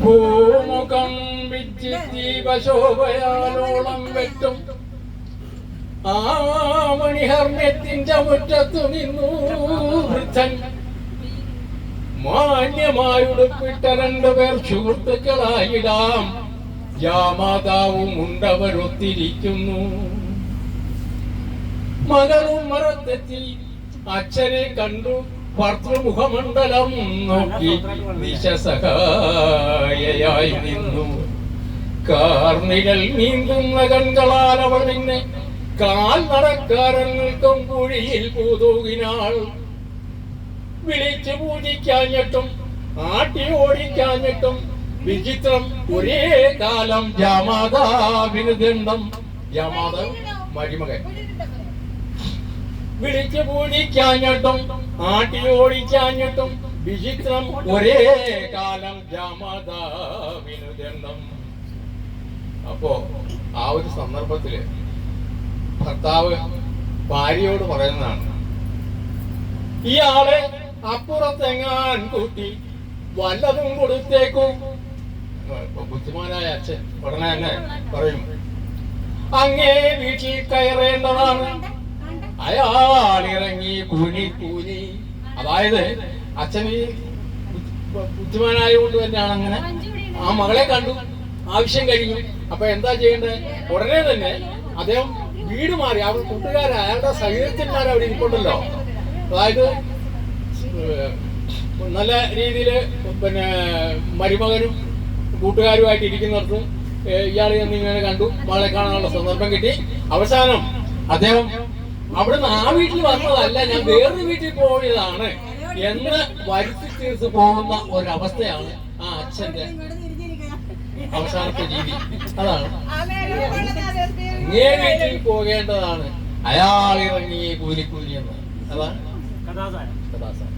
ഭൂമുഖം വിറ്റ് ദീപശോഭയാലോളം വെട്ടും. ആ മണിഹർമ്മ്യത്തിന്റെ മുറ്റത്തു നിന്നു വൃദ്ധൻ. മാന്യമായുടുപ്പിട്ട രണ്ടുപേർ സുഹൃത്തുക്കളായിടാം. യാമാതാവും ഉണ്ടവരൊത്തിരിക്കുന്നു. മകളും മറത്തെത്തി അച്ഛനെ കണ്ടു. ഭർത്തൃമുഖമണ്ഡലം നോക്കി നിശസഹായയായി നിന്നു. കാർണികൾ നീന്തുന്ന കൺകളാൽ അവൾ നിന്നെ കാൽ നടക്കാരങ്ങൾക്കും കുഴിയിൽ പൂതൂകിനാൾ. വിളിച്ചു പൂജിക്കാഞ്ഞിട്ടും ആട്ടി ഓടിക്കാഞ്ഞിട്ടും വിചിത്രം ഒരേ കാലം ജാമാതാവിന് ദണ്ഡം. ജാമാതാവ് മരുമകൻ. വിളിച്ചു പൂജിക്കാഞ്ഞിട്ടും ആട്ടി ഓടിച്ചാഞ്ഞിട്ടും വിചിത്രം ഒരേ കാലം ജാമാതാവിനുദണ്ഡം അപ്പോ ആ ഒരു സന്ദർഭത്തിൽ ഭർത്താവ് ഭാര്യയോട് പറയുന്നതാണ് ഇയാളെ അപ്പുറത്തെങ്ങാൻ കൂട്ടി വല്ലതും കൊടുത്തേക്കും. ബുദ്ധിമാനായ അച്ഛൻ ഉടനെ തന്നെ പറയും അങ്ങേ വീട്ടിൽ കയറേണ്ടതാണ്. അയാൾ ഇറങ്ങി കൂനി കൂനി അതായത് അച്ഛൻ ഈ ബുദ്ധിമാനായതുകൊണ്ട് തന്നെയാണ് അങ്ങനെ ആ മകളെ കണ്ടു. ആവശ്യം കഴിഞ്ഞു. അപ്പൊ എന്താ ചെയ്യേണ്ടത്? ഉടനെ തന്നെ അദ്ദേഹം വീട് മാറി. അവർ കൂട്ടുകാരെ അയാളുടെ സഹീർത്തിന്മാർ അവിടെ ഇരിപ്പുണ്ടല്ലോ. അതായത് നല്ല രീതിയിൽ പിന്നെ മരുമകനും കൂട്ടുകാരുമായിട്ട് ഇരിക്കുന്നിടത്തും ഇയാൾ ഇങ്ങനെ കണ്ടു. മകളെ കാണാനുള്ള സന്ദർഭം കിട്ടി. അവസാനം അദ്ദേഹം അവിടുന്ന് ആ വീട്ടിൽ വന്നതല്ല ഞാൻ വേറൊരു വീട്ടിൽ പോയതാണ്. എന്ന് വരുത്തി തീർത്ത് പോകുന്ന ഒരവസ്ഥയാണ് ആ അച്ഛന്റെ അവസാനത്തെ രീതി. അതാണ്. ഇങ്ങേ വീട്ടിൽ പോകേണ്ടതാണ്. അയാൾ ഇറങ്ങി കൂലിക്കൂലി കൂലി എന്ന് അതാണ്. കഥാസാരം. കഥാസാരം.